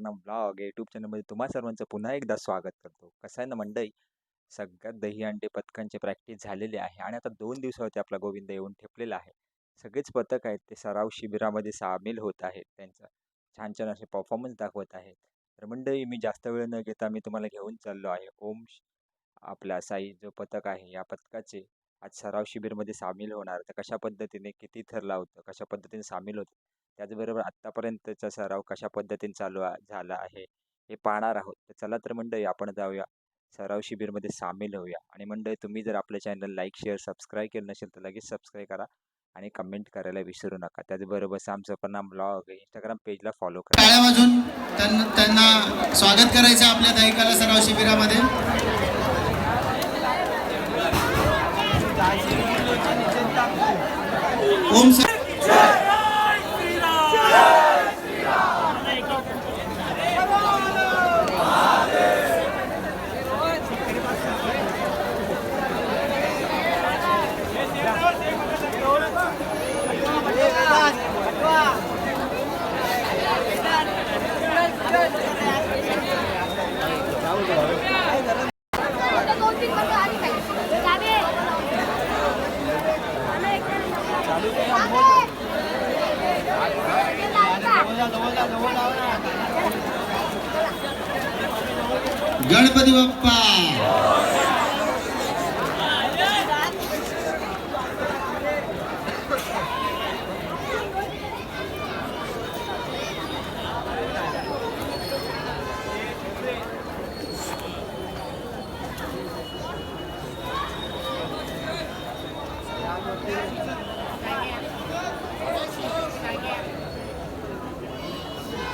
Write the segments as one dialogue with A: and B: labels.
A: Blog YouTube चॅनलमध्ये तुम्हा सर्वांचं पुन्हा एकदा स्वागत करतो. कसं आहे ना मंडई सगळ्यात दहीहंडी पथकांची प्रॅक्टिस झालेली आहे आणि आता दोन दिवसावरती आपला गोविंद येऊन ठेपलेला आहे. सगळेच पथक आहेत. ते सराव शिबिरामध्ये सामील होत आहेत. त्यांचा छान छान असे परफॉर्मन्स दाखवत आहेत. तर मंडळी मी जास्त वेळ न घेता मी तुम्हाला घेऊन चाललो आहे. ओम आपला साई जो पथक आहे या पथकाचे आज सराव शिबिरमध्ये सामील होणार. तर कशा पद्धतीने किती थर लावतं कशा पद्धतीने सामील होतं त्याचबरोबर आत्तापर्यंतचा सराव कशा पद्धतीने चालू आ- झाला आहे हे पाहणार आहोत. तर चला तर मंडळी आपण जाऊया. सराव शिबिरमध्ये सामील होऊया. आणि मंडळी तुम्ही जर आपल्या चॅनल लाईक शेअर सबस्क्राईब केलं नसेल तर लगेच सबस्क्राईब करा आणि कमेंट करायला विसरू नका. त्याचबरोबर सामचं परिणाम ब्लॉग इंस्टाग्राम पेजला फॉलो करा.
B: टाळ्या वाजून त्यांना त्यांना स्वागत करायचं आहे आपल्या दैकाला सराव शिबिरामध्ये. ओम
C: सर.
B: ગણપતિ બાપ્પા.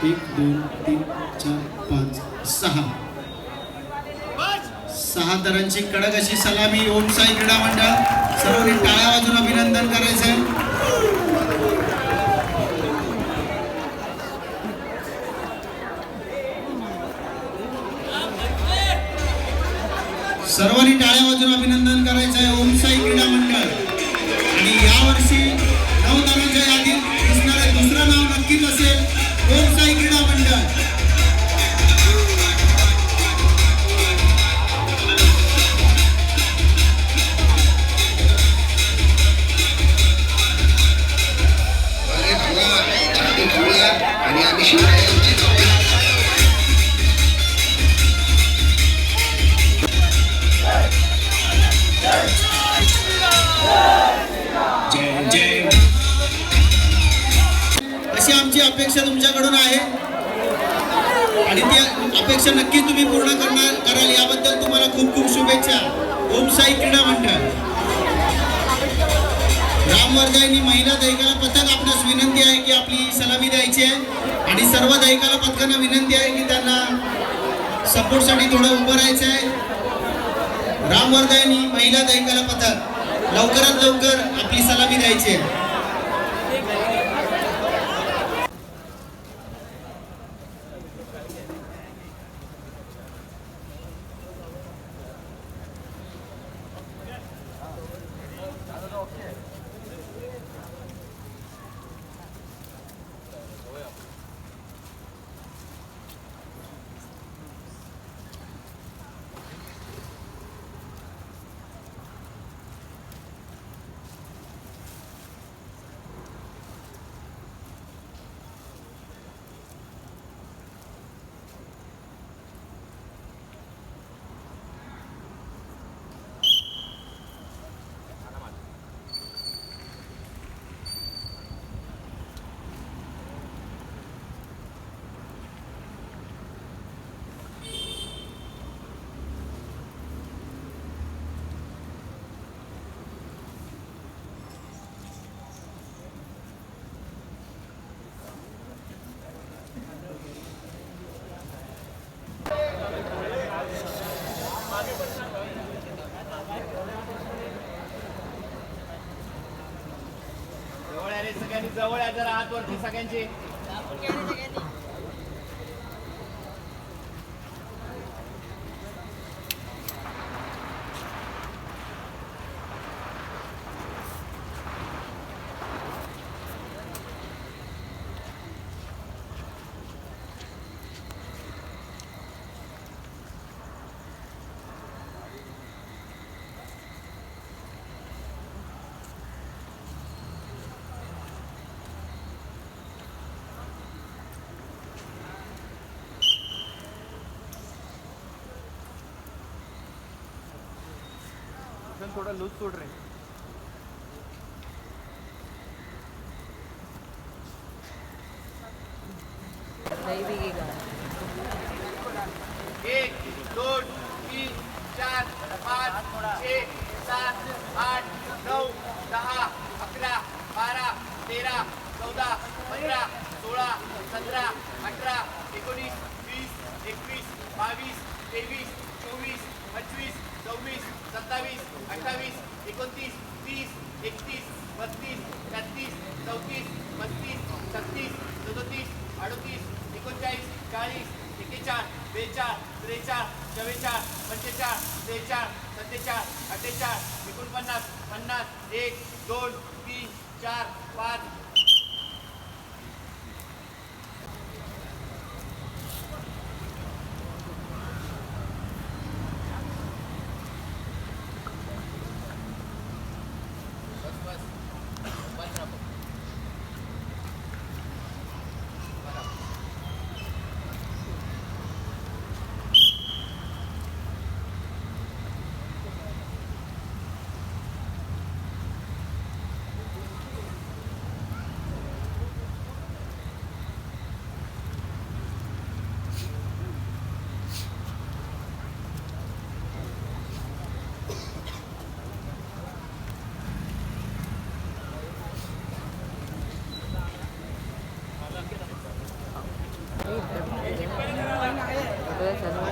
B: एक दोन तीन चार पाच सहा. सहा दरांची कडक अशी सलामी ओम साई क्रीडा मंडळ. सर्वांनी टाळ्या वाजून अभिनंदन करायचं सर्वांनी टाळ्या वाजून अभिनंदन करायचं ओम साई क्रीडा मंडळ. अपेक्षा नक्की तुम्ही पूर्ण करणार कराल. याबद्दल तुम्हाला खूप खूप शुभेच्छा. ओम साई क्रीडा मंडळ. रामवर्धाईनी महिला दैकाला पथक आपणास विनंती आहे की आपली सलामी द्यायची आहे. आणि सर्व दैकाला पथकांना विनंती आहे की त्यांना सपोर्टसाठी थोडं उभं राहायचं आहे. रामवर्धाईनी महिला दैकाला पथक. लवकरात लवकर आपली सलामी द्यायची आहे
D: जवळ या रे सगळ्यांनी जवळ आहे जरा आतवरती वरती सगळ्यांचे थोडं लूज सोड रे. एक दोन तीन चार पाच छे सात आठ नऊ दहा अकरा बारा तेरा चौदा पंधरा सोळा सतरा अठरा एकोणीस वीस एकवीस बावीस तेवीस चोवीस पंचवीस सव्वीस सत्तावीस अठ्ठावीस एकोणतीस तीस एकतीस बत्तीस छत्तीस चौतीस पस्तीस छत्तीस सदोतीस अडतीस एकोणचाळीस चाळीस एकेचाळ बेचाळ त्रेचाळ चव्वेचाळ पंचेचाळ त्रेचाळ सत्तेचाळ अठ्ठेचाळ एकोणपन्नास पन्नास एक दोन तीन चार पाच हे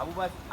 D: આવું બસ.